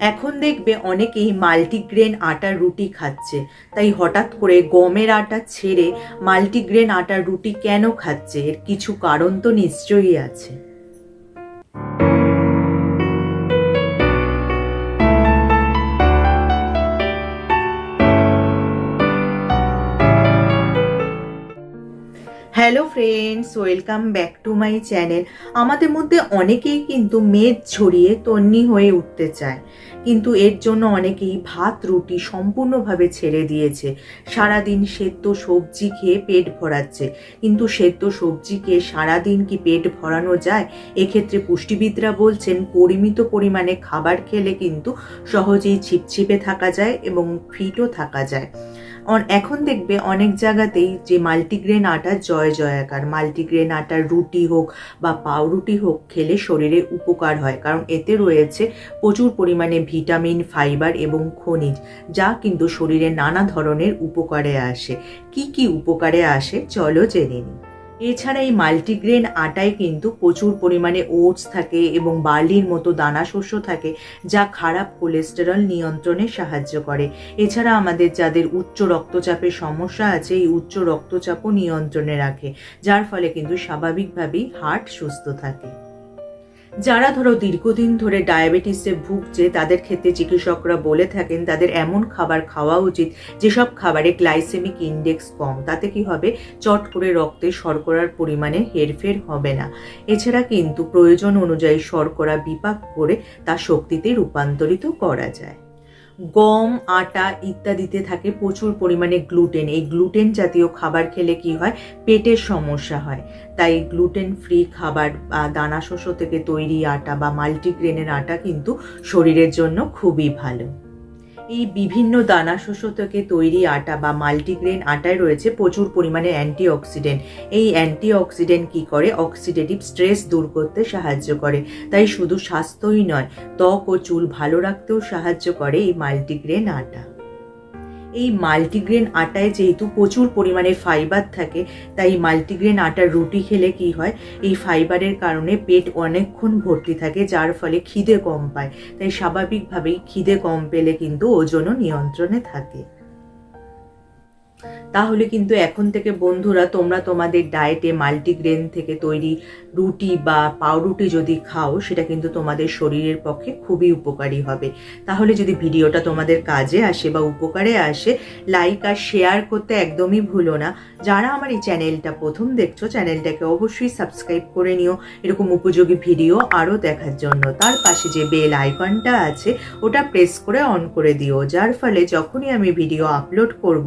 এখন দেখবে অনেকেই মাল্টিগ্রেন আটার রুটি খাচ্ছে। তাই হঠাৎ করে গমের আটা ছেড়ে মাল্টিগ্রেন আটার রুটি কেন খাচ্ছে? এর কিছু কারণ তো নিশ্চয়ই আছে। Hello friends, welcome back to my channel. আমাদের মধ্যে অনেকেই কিন্তু মেদ ছড়িয়ে তন্নি হয়ে উঠতে চায়। কিন্তু এর জন্য অনেকেই ভাত, রুটি সম্পূর্ণভাবে ছেড়ে দিয়েছে। সারাদিন সেদ্ধ সবজি খেয়ে পেট ভরাচ্ছে। কিন্তু সেদ্ধ সবজি খেয়ে সারাদিন কি পেট ভরানো যায়? এক্ষেত্রে পুষ্টিবিদরা বলছেন, পরিমিত পরিমাণে খাবার খেলে কিন্তু সহজেই ছিপছিপে থাকা যায় এবং ফিটও থাকা যায়। এখন দেখবে অনেক জায়গাতেই যে মাল্টিগ্রেন আটা জয় জয়াকার, মাল্টিগ্রেন আটার রুটি হোক বা পাউরুটি হোক খেলে শরীরে উপকার হয়। কারণ এতে রয়েছে প্রচুর পরিমাণে ভিটামিন, ফাইবার এবং খনিজ, যা কিন্তু শরীরে নানা ধরনের উপকারে আসে। কি কি উপকারে আসে চলো জেনে নিই। এছাড়া এই মাল্টিগ্রেন আটায় কিন্তু প্রচুর পরিমাণে ওটস থাকে এবং বার্লির মতো দানা শস্য থাকে যা খারাপ কোলেস্টেরল নিয়ন্ত্রণে সাহায্য করে। এছাড়া আমাদের যাদের উচ্চ রক্তচাপের সমস্যা আছে, এই উচ্চ রক্তচাপও নিয়ন্ত্রণে রাখে, যার ফলে কিন্তু স্বাভাবিকভাবেই হার্ট সুস্থ থাকে। যারা ধরো দীর্ঘদিন ধরে ডায়াবেটিসে ভুগছে, তাদের ক্ষেত্রে চিকিৎসকরা বলে থাকেন, তাদের এমন খাবার খাওয়া উচিত, যেসব খাবারে গ্লাইসেমিক ইন্ডেক্স কম, তাতে কি হবে? চট করে রক্তে শর্করার পরিমাণে হেরফের হবে না। এছাড়া কিন্তু প্রয়োজন অনুযায়ী শর্করা বিপাক করে তা শক্তিতে রূপান্তরিত করা যায়। গম, আটা ইত্যাদিতে থাকে প্রচুর পরিমাণে গ্লুটেন। এই গ্লুটেন জাতীয় খাবার খেলে কি হয়? পেটের সমস্যা হয়। তাই গ্লুটেন ফ্রি খাবার বা দানা শস্য থেকে তৈরি আটা বা মাল্টিগ্রেনের আটা কিন্তু শরীরের জন্য খুবই ভালো। এই বিভিন্ন দানা শস্য থেকে তৈরি আটা বা মাল্টিগ্রেন আটায় রয়েছে প্রচুর পরিমাণে অ্যান্টিঅক্সিডেন্ট এই অ্যান্টি অক্সিডেন্ট কী করে? অক্সিডেটিভ স্ট্রেস দূর করতে সাহায্য করে। তাই শুধু স্বাস্থ্যই নয়, ত্বক ও চুল ভালো রাখতেও সাহায্য করে এই মাল্টিগ্রেন আটা। এই মাল্টিগ্রেন আটায় যেহেতু প্রচুর পরিমাণে ফাইবার থাকে, তাই মাল্টিগ্রেন আটার রুটি খেলে কি হয়? এই ফাইবারের কারণে পেট অনেকক্ষণ ভর্তি থাকে, যার ফলে খিদে কম পায়। তাই স্বাভাবিকভাবেই খিদে কম পেলে কিন্তু ওজনও নিয়ন্ত্রণে থাকে। তাহলে কিন্তু এখন থেকে বন্ধুরা, তোমরা তোমাদের ডায়েটে মাল্টিগ্রেন থেকে তৈরি রুটি বা পাউরুটি যদি খাও, সেটা কিন্তু তোমাদের শরীরের পক্ষে খুবই উপকারী হবে। তাহলে যদি ভিডিওটা তোমাদের কাজে আসে বা উপকারে আসে লাইক আর শেয়ার করতে একদমই ভুলো না। যারা আমার এই চ্যানেলটা প্রথম দেখছ চ্যানেলটাকে অবশ্যই সাবস্ক্রাইব করে নিও। এরকম উপযোগী ভিডিও আরও দেখার জন্য। তার পাশে যে বেল আইকনটা আছে, ওটা প্রেস করে অন করে দিও। যার ফলে যখনই আমি ভিডিও আপলোড করব